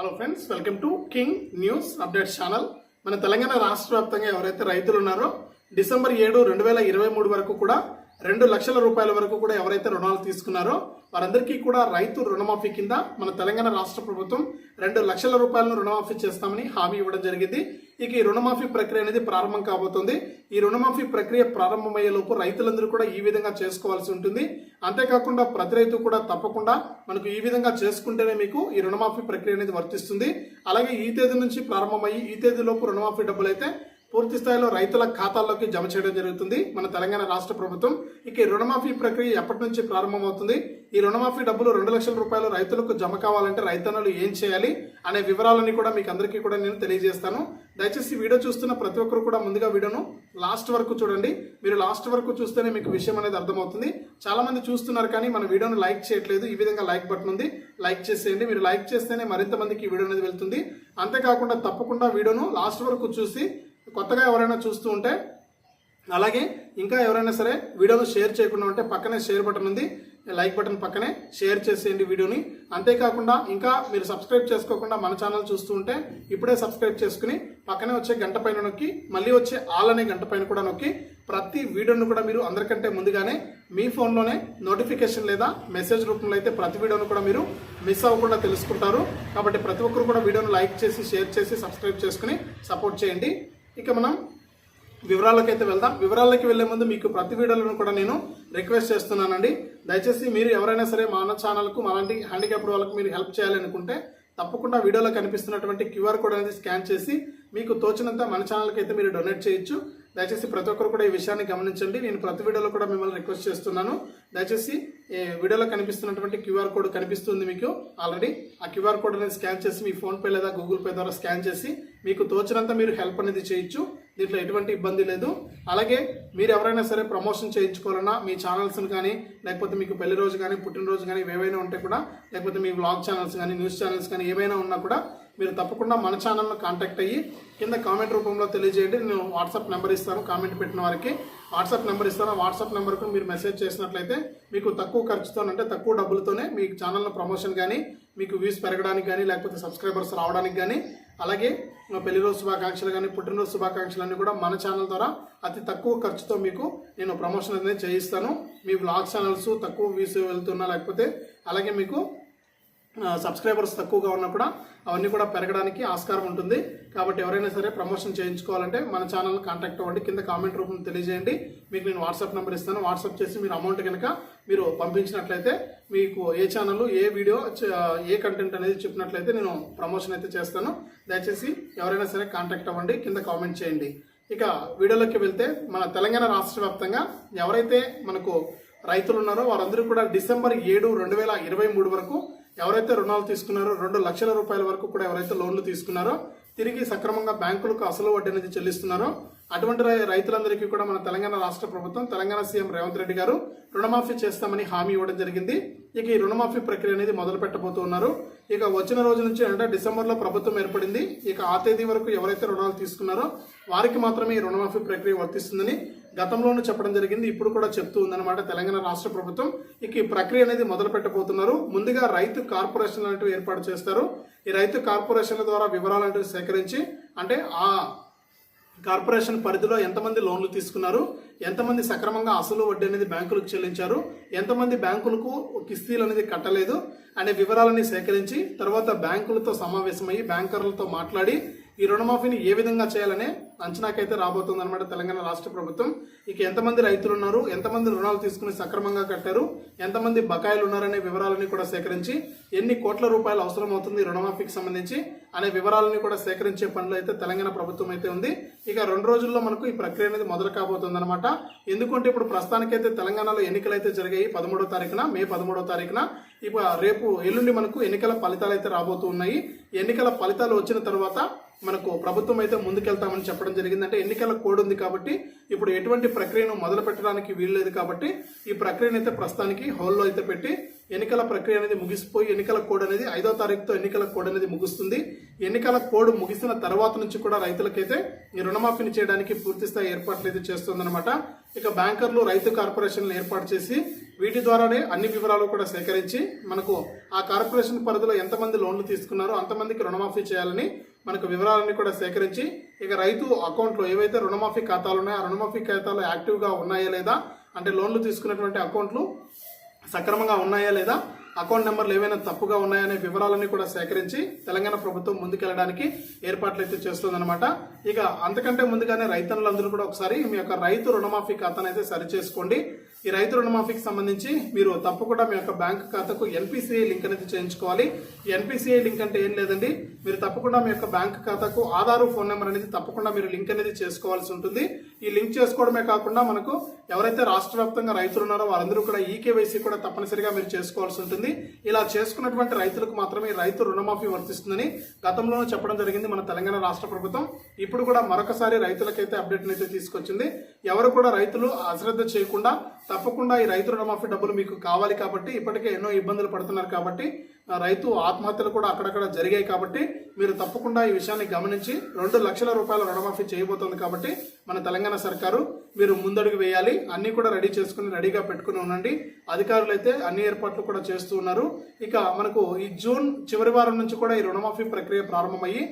Hello friends welcome to King News update channel మన తెలంగాణ రాష్ట్ర వ్యాప్తంగా ఎవరైతే రైతులు ఉన్నారో డిసెంబర్ ఏడు రెండు వేల ఇరవై మూడు వరకు కూడా రెండు లక్షల రూపాయల వరకు కూడా ఎవరైతే రుణాలు తీసుకున్నారో వారందరికీ కూడా రైతు రుణమాఫీ కింద మన తెలంగాణ రాష్ట్ర ప్రభుత్వం రెండు లక్షల రూపాయలను రుణమాఫీ చేస్తామని హామీ ఇవ్వడం జరిగింది. ఇక ఈ రుణమాఫీ ప్రక్రియ అనేది ప్రారంభం కాబోతుంది. ఈ రుణమాఫీ ప్రక్రియ ప్రారంభమయ్యే లోపు రైతులందరూ కూడా ఈ విధంగా చేసుకోవాల్సి ఉంటుంది. అంతేకాకుండా ప్రతి రైతు కూడా తప్పకుండా మనకు ఈ విధంగా చేసుకుంటేనే మీకు ఈ రుణమాఫీ ప్రక్రియ అనేది వర్తిస్తుంది. అలాగే ఈ తేదీ నుంచి ప్రారంభమయ్యి ఈ తేదీలోపు రుణమాఫీ డబ్బులు అయితే పూర్తి స్థాయిలో రైతుల ఖాతాల్లోకి జమ చేయడం జరుగుతుంది. మన తెలంగాణ రాష్ట్ర ప్రభుత్వం ఇక రుణమాఫీ ప్రక్రియ ఎప్పటి నుంచి ప్రారంభమవుతుంది? ఈ రుణమాఫీ డబ్బులు రెండు లక్షల రూపాయలు రైతులకు జమ కావాలంటే రైతన్నలు ఏం చేయాలి? అనే వివరాలని కూడా మీకు అందరికీ కూడా నేను తెలియజేస్తాను. దయచేసి వీడియో చూస్తున్న ప్రతి ఒక్కరు కూడా ముందుగా వీడియోను లాస్ట్ వరకు చూడండి. మీరు లాస్ట్ వరకు చూస్తేనే మీకు విషయం అనేది అర్థమవుతుంది. చాలా మంది చూస్తున్నారు కానీ మన వీడియోను లైక్ చేయట్లేదు. ఈ విధంగా లైక్ బటన్ ఉంది. లైక్ చేసేయండి. మీరు లైక్ చేస్తేనే మరింత మందికి ఈ వీడియో అనేది వెళ్తుంది. అంతేకాకుండా తప్పకుండా వీడియోను లాస్ట్ వరకు చూసి కొత్తగా ఎవరైనా చూస్తూ ఉంటే అలాగే ఇంకా ఎవరైనా సరే వీడియోను షేర్ చేయకుండా ఉంటే పక్కనే షేర్ బటన్ ఉంది. లైక్ బటన్ పక్కనే షేర్ చేసేయండి వీడియోని. అంతేకాకుండా ఇంకా మీరు సబ్స్క్రైబ్ చేసుకోకుండా మన ఛానల్ చూస్తూ ఉంటే ఇప్పుడే సబ్స్క్రైబ్ చేసుకుని పక్కనే వచ్చే గంట పైన నొక్కి మళ్ళీ వచ్చే ఆల్ అనే గంట పైన కూడా నొక్కి ప్రతి వీడియోను కూడా మీరు అందరికంటే ముందుగానే మీ ఫోన్లోనే నోటిఫికేషన్ లేదా మెసేజ్ రూపంలో అయితే ప్రతి వీడియోను కూడా మీరు మిస్ అవ్వకుండా తెలుసుకుంటారు. కాబట్టి ప్రతి ఒక్కరు కూడా వీడియోను లైక్ చేసి షేర్ చేసి సబ్స్క్రైబ్ చేసుకుని సపోర్ట్ చేయండి. ఇక మనం వివరాలకైతే అయితే వెళ్దాం. వివరాలకి వెళ్ళే ముందు మీకు ప్రతి వీడియోలను కూడా నేను రిక్వెస్ట్ చేస్తున్నానండి. దయచేసి మీరు ఎవరైనా సరే మన ఛానల్కు అలాంటి హ్యాండిక్యాప్డ్ వాళ్ళకు మీరు హెల్ప్ చేయాలనుకుంటే తప్పకుండా వీడియోలో కనిపిస్తున్నటువంటి క్యూఆర్ కోడ్ అనేది స్కాన్ చేసి మీకు తోచినంత మన ఛానల్కి అయితే మీరు డొనేట్ చేయొచ్చు. దయచేసి ప్రతి ఒక్కరు కూడా ఈ విషయాన్ని గమనించండి. నేను ప్రతి వీడియోలో కూడా మిమ్మల్ని రిక్వెస్ట్ చేస్తున్నాను. దయచేసి వీడియోలో కనిపిస్తున్నటువంటి క్యూఆర్ కోడ్ కనిపిస్తుంది మీకు ఆల్రెడీ. ఆ క్యూఆర్ కోడ్ అనేది స్కాన్ చేసి మీ ఫోన్పే లేదా గూగుల్ పే ద్వారా స్కాన్ చేసి మీకు తోచినంత మీరు హెల్ప్ అనేది చేయొచ్చు. దీంట్లో ఎటువంటి ఇబ్బంది లేదు. అలాగే మీరు ఎవరైనా సరే ప్రమోషన్ చేయించుకోవాలన్నా మీ ఛానల్స్ని కానీ లేకపోతే మీకు పెళ్ళి రోజు కానీ పుట్టినరోజు కానీ ఏవైనా ఉంటే కూడా లేకపోతే మీ వ్లాగ్ ఛానల్స్ కానీ న్యూస్ ఛానల్స్ కానీ ఏమైనా ఉన్నా కూడా మీరు తప్పకుండా మన ఛానల్ను కాంటాక్ట్ అయ్యి కింద కామెంట్ రూపంలో తెలియజేయండి. నేను వాట్సాప్ నెంబర్ ఇస్తాను కామెంట్ పెట్టిన వారికి. వాట్సాప్ నెంబర్ ఇస్తాను. ఆ వాట్సాప్ నెంబర్కు మీరు మెసేజ్ చేసినట్లయితే మీకు తక్కువ ఖర్చుతో అంటే తక్కువ డబ్బులతోనే మీ ఛానల్లో ప్రమోషన్ కానీ మీకు వ్యూస్ పెరగడానికి కానీ లేకపోతే సబ్స్క్రైబర్స్ రావడానికి కానీ అలాగే పెళ్ళి రోజు శుభాకాంక్షలు కానీ పుట్టినరోజు శుభాకాంక్షలు అన్నీ కూడా మన ఛానల్ ద్వారా అతి తక్కువ ఖర్చుతో మీకు నేను ప్రమోషన్ అనేది చేయిస్తాను. మీ బ్లాగ్ ఛానల్స్ తక్కువ వ్యూస్ వెళ్తున్నా లేకపోతే అలాగే మీకు సబ్స్క్రైబర్స్ తక్కువగా ఉన్నా కూడా అవన్నీ కూడా పెరగడానికి ఆస్కారం ఉంటుంది. కాబట్టి ఎవరైనా సరే ప్రమోషన్ చేయించుకోవాలంటే మన ఛానల్ కాంటాక్ట్ అవ్వండి. కింద కామెంట్ రూపంలో తెలియజేయండి. మీకు నేను వాట్సాప్ నెంబర్ ఇస్తాను. వాట్సాప్ చేసి మీరు అమౌంట్ కనుక మీరు పంపించినట్లయితే మీకు ఏ ఛానల్ ఏ వీడియో ఏ కంటెంట్ అనేది చెప్పినట్లయితే నేను ప్రమోషన్ అయితే చేస్తాను. దయచేసి ఎవరైనా సరే కాంటాక్ట్ అవ్వండి. కింద కామెంట్ చేయండి. ఇక వీడియోలోకి వెళ్తే మన తెలంగాణ రాష్ట్ర వ్యాప్తంగా ఎవరైతే మనకు రైతులు ఉన్నారో వారందరూ కూడా డిసెంబర్ ఏడు రెండు వేల ఇరవై మూడు వరకు ఎవరైతే రుణాలు తీసుకున్నారో రెండు లక్షల రూపాయల వరకు కూడా ఎవరైతే లోన్లు తీసుకున్నారో తిరిగి సక్రమంగా బ్యాంకులకు అసలు వడ్డీ అనేది చెల్లిస్తున్నారో అటువంటి రైతులందరికీ కూడా మన తెలంగాణ రాష్ట్ర ప్రభుత్వం తెలంగాణ సీఎం రేవంత్ రెడ్డి గారు రుణమాఫీ చేస్తామని హామీ ఇవ్వడం జరిగింది. ఇక ఈ రుణమాఫీ ప్రక్రియ అనేది మొదలు పెట్టబోతున్నారు ఇక వచ్చిన రోజు నుంచి అంటే డిసెంబర్లో ప్రభుత్వం ఏర్పడింది. ఇక ఆ తేదీ వరకు ఎవరైతే రుణాలు తీసుకున్నారో వారికి మాత్రమే ఈ రుణమాఫీ ప్రక్రియ వర్తిస్తుందని గతంలోనూ చెప్పడం జరిగింది. ఇప్పుడు కూడా చెప్తూ ఉందన్నమాట తెలంగాణ రాష్ట్ర ప్రభుత్వం. ఇక ఈ ప్రక్రియ అనేది మొదలు పెట్టబోతున్నారు. ముందుగా రైతు కార్పొరేషన్ లాంటివి ఏర్పాటు చేస్తారు. ఈ రైతు కార్పొరేషన్ల ద్వారా వివరాలు సేకరించి అంటే ఆ కార్పొరేషన్ పరిధిలో ఎంతమంది లోన్లు తీసుకున్నారు? ఎంతమంది సక్రమంగా అసలు వడ్డీ అనేది బ్యాంకులకు చెల్లించారు? ఎంతమంది బ్యాంకులకు కిస్తీలు అనేది కట్టలేదు? అనే వివరాలని సేకరించి తర్వాత బ్యాంకులతో సమావేశమయ్యి బ్యాంకర్లతో మాట్లాడి ఈ రుణమాఫీని ఏ విధంగా చేయాలనే అంచనాకైతే రాబోతుంది అనమాట తెలంగాణ రాష్ట్ర ప్రభుత్వం. ఇక ఎంతమంది రైతులు ఉన్నారు ఎంతమంది రుణాలు తీసుకుని సక్రమంగా కట్టారు ఎంతమంది బకాయిలు ఉన్నారనే వివరాలని కూడా సేకరించి ఎన్ని కోట్ల రూపాయలు అవసరం అవుతుంది రుణమాఫీకి సంబంధించి అనే వివరాలని కూడా సేకరించే పనులు అయితే తెలంగాణ ప్రభుత్వం అయితే ఉంది. ఇక రెండు రోజుల్లో మనకు ఈ ప్రక్రియ అనేది మొదలు కాబోతుంది అనమాట ఎందుకంటే ఇప్పుడు ప్రస్తుతానికైతే తెలంగాణలో ఎన్నికలు అయితే జరిగాయి పదమూడో తారీఖున మే పదమూడో తారీఖున. ఇక రేపు ఎల్లుండి మనకు ఎన్నికల ఫలితాలు అయితే రాబోతున్నాయి ఎన్నికల ఫలితాలు వచ్చిన తర్వాత మనకు ప్రభుత్వం అయితే ముందుకెళ్తామని చెప్పడం జరిగింది అంటే ఎన్నికల కోడ్ ఉంది కాబట్టి ఇప్పుడు ఎటువంటి ప్రక్రియను మొదలు పెట్టడానికి వీల్లేదు కాబట్టి ఈ ప్రక్రియను అయితే ప్రస్తుతానికి హోల్లో అయితే పెట్టి ఎన్నికల ప్రక్రియ అనేది ముగిసిపోయి ఎన్నికల కోడ్ అనేది ఐదో తారీఖుతో ఎన్నికల కోడ్ అనేది ముగుస్తుంది. ఎన్నికల కోడ్ ముగిసిన తర్వాత నుంచి కూడా రైతులకైతే ఈ రుణమాఫీని చేయడానికి పూర్తి స్థాయి ఏర్పాట్లు అయితే చేస్తుందన్నమాట. ఇక బ్యాంకర్లు రైతు కార్పొరేషన్లు ఏర్పాటు చేసి వీటి ద్వారానే అన్ని వివరాలు కూడా సేకరించి మనకు ఆ కార్పొరేషన్ పరిధిలో ఎంతమంది లోన్లు తీసుకున్నారో అంతమందికి రుణమాఫీ చేయాలని మనకు వివరాలన్నీ కూడా సేకరించి ఇక రైతు అకౌంట్లో ఏవైతే రుణమాఫీ ఖాతాలు ఉన్నాయో ఆ రుణమాఫీ ఖాతాలు యాక్టివ్గా ఉన్నాయా లేదా అంటే లోన్లు తీసుకున్నటువంటి అకౌంట్లు సక్రమంగా ఉన్నాయా లేదా అకౌంట్ నెంబర్లు ఏవైనా తప్పుగా ఉన్నాయనే వివరాలన్నీ కూడా సేకరించి తెలంగాణ ప్రభుత్వం ముందుకెళ్ళడానికి ఏర్పాట్లు అయితే చేస్తుందన్నమాట. ఇక అంతకంటే ముందుగానే రైతన్నులందరూ కూడా ఒకసారి మీ యొక్క రైతు రుణమాఫీ ఖాతాను అయితే సరి చేసుకోండి ఈ రైతు రుణమాఫీకి సంబంధించి మీరు తప్పకుండా మీ యొక్క బ్యాంక్ ఖాతాకు ఎన్పిసిఐ లింక్ అనేది చేయించుకోవాలి. ఎన్పిసిఐ లింక్ అంటే ఏం లేదండి మీరు తప్పకుండా మీ యొక్క బ్యాంక్ ఖాతాకు ఆధారు ఫోన్ నెంబర్ అనేది తప్పకుండా మీరు లింక్ అనేది చేసుకోవాల్సి ఉంటుంది. ఈ లింక్ చేసుకోవడమే కాకుండా మనకు ఎవరైతే రాష్ట్ర వ్యాప్తంగా రైతులు ఉన్నారో వారందరూ కూడా ఈ కేవైసీ కూడా తప్పనిసరిగా మీరు చేసుకోవాల్సి ఉంటుంది. ఇలా చేసుకున్నటువంటి రైతులకు మాత్రమే రైతు రుణమాఫీ వర్తిస్తుందని గతంలోనూ చెప్పడం జరిగింది మన తెలంగాణ రాష్ట్ర ప్రభుత్వం. ఇప్పుడు కూడా మరొకసారి రైతులకైతే అప్డేట్ అయితే తీసుకొచ్చింది. ఎవరు కూడా రైతులు అశ్రద్ధ చేయకుండా తప్పకుండా ఈ రైతు రుణమాఫీ డబ్బులు మీకు కావాలి కాబట్టి ఇప్పటికే ఎన్నో ఇబ్బందులు పడుతున్నారు కాబట్టి రైతు ఆత్మహత్యలు కూడా అక్కడక్కడ జరిగాయి కాబట్టి మీరు తప్పకుండా ఈ విషయాన్ని గమనించి రెండు లక్షల రూపాయల రుణమాఫీ చేయబోతోంది కాబట్టి మన తెలంగాణ సర్కారు మీరు ముందడుగు వేయాలి. అన్నీ కూడా రెడీ చేసుకుని రెడీగా పెట్టుకుని ఉండండి. అధికారులు అయితే అన్ని ఏర్పాట్లు కూడా చేస్తూ ఉన్నారు. ఇక మనకు ఈ జూన్ చివరి వారం నుంచి కూడా ఈ రుణమాఫీ ప్రక్రియ ప్రారంభమయ్యి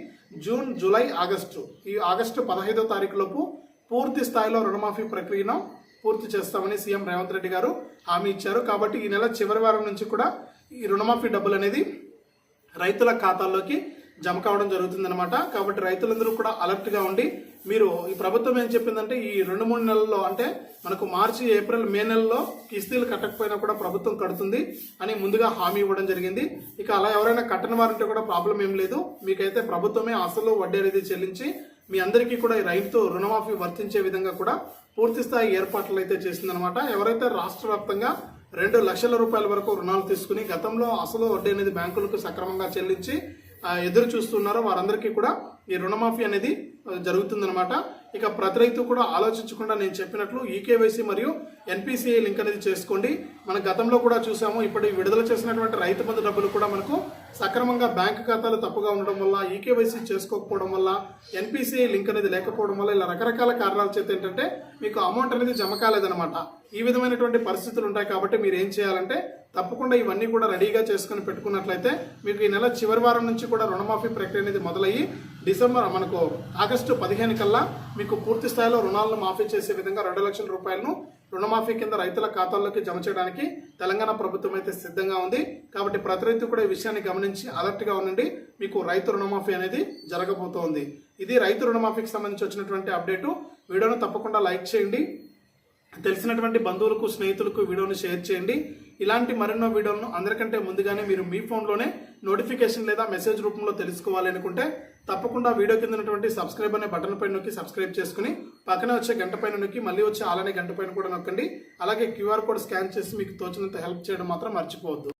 జూన్ జూలై ఆగస్టు ఈ ఆగస్టు పదహైదో తారీఖులోపు పూర్తి స్థాయిలో రుణమాఫీ ప్రక్రియను పూర్తి చేస్తామని సీఎం రేవంత్ రెడ్డి గారు హామీ ఇచ్చారు. కాబట్టి ఈ నెల చివరి వారం నుంచి కూడా ఈ రుణమాఫీ డబ్బులు అనేది రైతుల ఖాతాల్లోకి జమ కావడం జరుగుతుందన్నమాట. కాబట్టి రైతులందరూ కూడా అలర్ట్గా ఉండి మీరు ఈ ప్రభుత్వం ఏం చెప్పిందంటే ఈ రెండు మూడు నెలల్లో అంటే మనకు మార్చి ఏప్రిల్ మే నెలలో కిస్తీలు కట్టకపోయినా కూడా ప్రభుత్వం కడుతుంది అని ముందుగా హామీ ఇవ్వడం జరిగింది. ఇక అలా ఎవరైనా కట్టని వారంటే కూడా ప్రాబ్లం ఏం లేదు. మీకైతే ప్రభుత్వమే అసలు వడ్డీ అనేది చెల్లించి మీ అందరికీ కూడా ఈ రైతు రుణమాఫీ వర్తించే విధంగా కూడా పూర్తి స్థాయి ఏర్పాట్లు అయితే చేసిందనమాట ఎవరైతే రాష్ట్ర వ్యాప్తంగా రెండు లక్షల రూపాయల వరకు రుణాలు తీసుకుని గతంలో అసలు వడ్డీ అనేది బ్యాంకులకు సక్రమంగా చెల్లించి ఎదురు చూస్తున్నారో వారందరికీ కూడా ఈ రుణమాఫీ అనేది జరుగుతుందనమాట ఇక ప్రతి రైతు కూడా ఆలోచించకుండా నేను చెప్పినట్లు ఈకేవైసీ మరియు ఎన్పిసిఐ లింక్ అనేది చేసుకోండి. మన గతంలో కూడా చూసాము ఇప్పుడు విడుదల చేసినటువంటి రైతు బంధు డబ్బులు కూడా మనకు సక్రమంగా బ్యాంక్ ఖాతాలు తప్పుగా ఉండడం వల్ల ఈకేవైసీ చేసుకోకపోవడం వల్ల ఎన్పిసిఐ లింక్ అనేది లేకపోవడం వల్ల ఇలా రకరకాల కారణాల చేత ఏంటంటే మీకు అమౌంట్ అనేది జమ కాలేదనమాట ఈ విధమైనటువంటి పరిస్థితులు ఉంటాయి కాబట్టి మీరు ఏం చేయాలంటే తప్పకుండా ఇవన్నీ కూడా రెడీగా చేసుకుని పెట్టుకున్నట్లయితే మీకు ఈ నెల చివరి వారం నుంచి కూడా రుణమాఫీ ప్రక్రియ అనేది మొదలయ్యి డిసెంబర్ మనకు ఆగస్టు పదిహేను కల్లా మీకు పూర్తి స్థాయిలో రుణాలను మాఫీ చేసే విధంగా రెండు లక్షల రూపాయలను రుణమాఫీ కింద రైతుల ఖాతాల్లోకి జమ చేయడానికి తెలంగాణ ప్రభుత్వం అయితే సిద్ధంగా ఉంది. కాబట్టి ప్రతి రైతు కూడా ఈ విషయాన్ని గమనించి అలర్ట్గా ఉండండి. మీకు రైతు రుణమాఫీ అనేది జరగబోతోంది. ఇది రైతు రుణమాఫీకి సంబంధించి వచ్చినటువంటి అప్డేటు. వీడియోను తప్పకుండా లైక్ చేయండి. తెలిసినటువంటి బంధువులకు స్నేహితులకు వీడియోను షేర్ చేయండి. ఇలాంటి మరెన్నో వీడియోలను అందరికంటే ముందుగానే మీరు మీ ఫోన్లోనే నోటిఫికేషన్ లేదా మెసేజ్ రూపంలో తెలుసుకోవాలనుకుంటే తప్పకుండా వీడియో కింద ఉన్నటువంటి సబ్స్క్రైబ్ అనే బటన్ పైన నొక్కి సబ్స్క్రైబ్ చేసుకుని పక్కన వచ్చే గంట పైన నొక్కి మళ్ళీ వచ్చే అలానే గంట పైన కూడా నొక్కండి. అలాగే క్యూఆర్ కోడ్ స్కాన్ చేసి మీకు తోచినంత హెల్ప్ చేయడం మాత్రం మర్చిపోవద్దు.